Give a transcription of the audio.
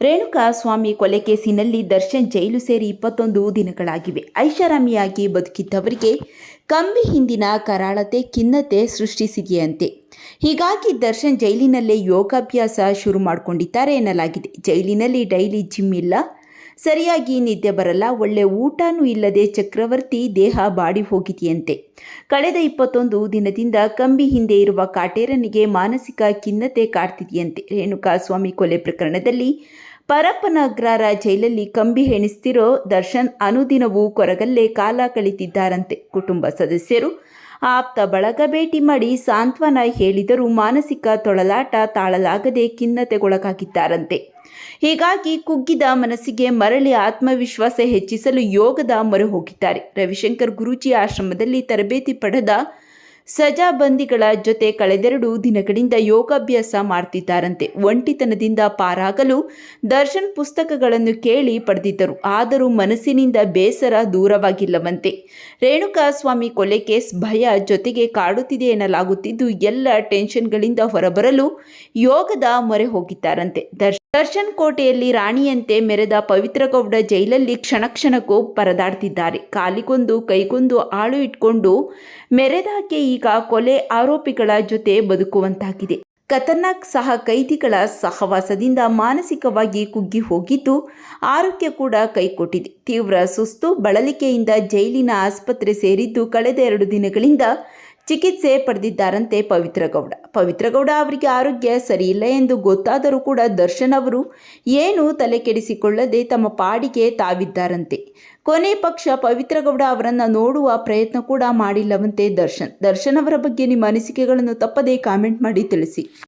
ರೇಣುಕಾ ಸ್ವಾಮಿ ಕೊಲೆ ಕೇಸಿನಲ್ಲಿ ದರ್ಶನ್ ಜೈಲು ಸೇರಿ ಇಪ್ಪತ್ತೊಂದು ದಿನಗಳಾಗಿವೆ. ಐಷಾರಾಮಿಯಾಗಿ ಬದುಕಿದ್ದವರಿಗೆ ಕಂಬಿ ಹಿಂದಿನ ಕರಾಳತೆ, ಖಿನ್ನತೆ ಸೃಷ್ಟಿಸಿದೆಯಂತೆ. ಹೀಗಾಗಿ ದರ್ಶನ್ ಜೈಲಿನಲ್ಲೇ ಯೋಗಾಭ್ಯಾಸ ಶುರು ಮಾಡಿಕೊಂಡಿದ್ದಾರೆ ಎನ್ನಲಾಗಿದೆ. ಜೈಲಿನಲ್ಲಿ ಡೈಲಿ ಜಿಮ್ ಇಲ್ಲ ಸರಿಯಾಗಿ ನಿದ್ದೆ ಬರಲ್ಲ, ಒಳ್ಳೆ ಊಟನೂ ಇಲ್ಲದೆ ಚಕ್ರವರ್ತಿ ದೇಹ ಬಾಡಿ ಹೋಗಿದೆಯಂತೆ. ಕಳೆದ ಇಪ್ಪತ್ತೊಂದು ದಿನದಿಂದ ಕಂಬಿ ಹಿಂದೆ ಇರುವ ಕಾಟೇರನಿಗೆ ಮಾನಸಿಕ ಖಿನ್ನತೆ ಕಾಡ್ತಿದೆಯಂತೆ. ರೇಣುಕಾ ಸ್ವಾಮಿ ಕೊಲೆ ಪ್ರಕರಣದಲ್ಲಿ ಪರಪ್ಪನಗ್ರರ ಜೈಲಲ್ಲಿ ಕಂಬಿ ಹೆಣಿಸ್ತಿರೋ ದರ್ಶನ್ ಅನುದಿನವೂ ಕೊರಗಲ್ಲೇ ಕಾಲ ಕಳಿತಿದ್ದಾರಂತೆ. ಕುಟುಂಬ ಸದಸ್ಯರು ಆಪ್ತ ಬಳಗ ಭೇಟಿ ಮಾಡಿ ಸಾಂತ್ವನ ಹೇಳಿದರೂ ಮಾನಸಿಕ ತೊಳಲಾಟ ತಾಳಲಾಗದೆ ಖಿನ್ನತೆಗೊಳಗಾಗಿದ್ದಾರಂತೆ. ಹೀಗಾಗಿ ಕುಗ್ಗಿದ ಮನಸ್ಸಿಗೆ ಮರಳಿ ಆತ್ಮವಿಶ್ವಾಸ ಹೆಚ್ಚಿಸಲು ಯೋಗದ ಮೊರೆ ಹೋಗಿದ್ದಾರೆ. ರವಿಶಂಕರ್ ಗುರೂಜಿ ಆಶ್ರಮದಲ್ಲಿ ತರಬೇತಿ ಪಡೆದ ಸಜಾಬಂದಿಗಳ ಜೊತೆ ಕಳೆದೆರಡು ದಿನಗಳಿಂದ ಯೋಗಾಭ್ಯಾಸ ಮಾಡ್ತಿದ್ದಾರಂತೆ. ಒಂಟಿತನದಿಂದ ಪಾರಾಗಲು ದರ್ಶನ್ ಪುಸ್ತಕಗಳನ್ನು ಕೇಳಿ ಪಡೆದಿದ್ದರು. ಆದರೂ ಮನಸ್ಸಿನಿಂದ ಬೇಸರ ದೂರವಾಗಿಲ್ಲವಂತೆ. ರೇಣುಕಾ ಸ್ವಾಮಿ ಕೊಲೆ ಕೇಸ್ ಭಯ ಜೊತೆಗೆ ಕಾಡುತ್ತಿದೆ ಎನ್ನಲಾಗುತ್ತಿದ್ದು, ಎಲ್ಲ ಟೆನ್ಷನ್ಗಳಿಂದ ಹೊರಬರಲು ಯೋಗದ ಮೊರೆ ಹೋಗಿದ್ದಾರಂತೆ. ದರ್ಶನ್ ದರ್ಶನ್ ಕೋಟೆಯಲ್ಲಿ ರಾಣಿಯಂತೆ ಮೆರೆದ ಪವಿತ್ರಗೌಡ ಜೈಲಲ್ಲಿ ಕ್ಷಣ ಕ್ಷಣಕ್ಕೂ ಪರದಾಡ್ತಿದ್ದಾರೆ. ಕಾಲಿಗೊಂದು ಕೈಗೊಂದು ಆಳು ಇಟ್ಕೊಂಡು ಮೆರೆದಾಕೆ ಈಗ ಕೊಲೆ ಆರೋಪಿಗಳ ಜೊತೆ ಬದುಕುವಂತಾಗಿದೆ. ಖತರ್ನಾಕ್ ಸಹ ಕೈದಿಗಳ ಸಹವಾಸದಿಂದ ಮಾನಸಿಕವಾಗಿ ಕುಗ್ಗಿ ಹೋಗಿದ್ದು ಆರೋಗ್ಯ ಕೂಡ ಕೈಕೊಟ್ಟಿದೆ. ತೀವ್ರ ಸುಸ್ತು, ಬಳಲಿಕೆಯಿಂದ ಜೈಲಿನ ಆಸ್ಪತ್ರೆ ಸೇರಿದ್ದು ಕಳೆದ ಎರಡು ದಿನಗಳಿಂದ ಚಿಕಿತ್ಸೆ ಪಡೆದಿದ್ದಾರಂತೆ ಪವಿತ್ರಗೌಡ. ಪವಿತ್ರಗೌಡ ಅವರಿಗೆ ಆರೋಗ್ಯ ಸರಿಯಿಲ್ಲ ಎಂದು ಗೊತ್ತಾದರೂ ಕೂಡ ದರ್ಶನ್ ಅವರು ಏನು ತಲೆ ಕೆಡಿಸಿಕೊಳ್ಳದೆ ತಮ್ಮ ಪಾಡಿಗೆ ತಾವಿದ್ದಾರಂತೆ. ಕೊನೆ ಪಕ್ಷ ಪವಿತ್ರಗೌಡ ಅವರನ್ನು ನೋಡುವ ಪ್ರಯತ್ನ ಕೂಡ ಮಾಡಿಲ್ಲವಂತೆ ದರ್ಶನ್. ದರ್ಶನ್ ಅವರ ಬಗ್ಗೆ ನಿಮ್ಮ ಅನಿಸಿಕೆಗಳನ್ನು ತಪ್ಪದೇ ಕಾಮೆಂಟ್ ಮಾಡಿ ತಿಳಿಸಿ.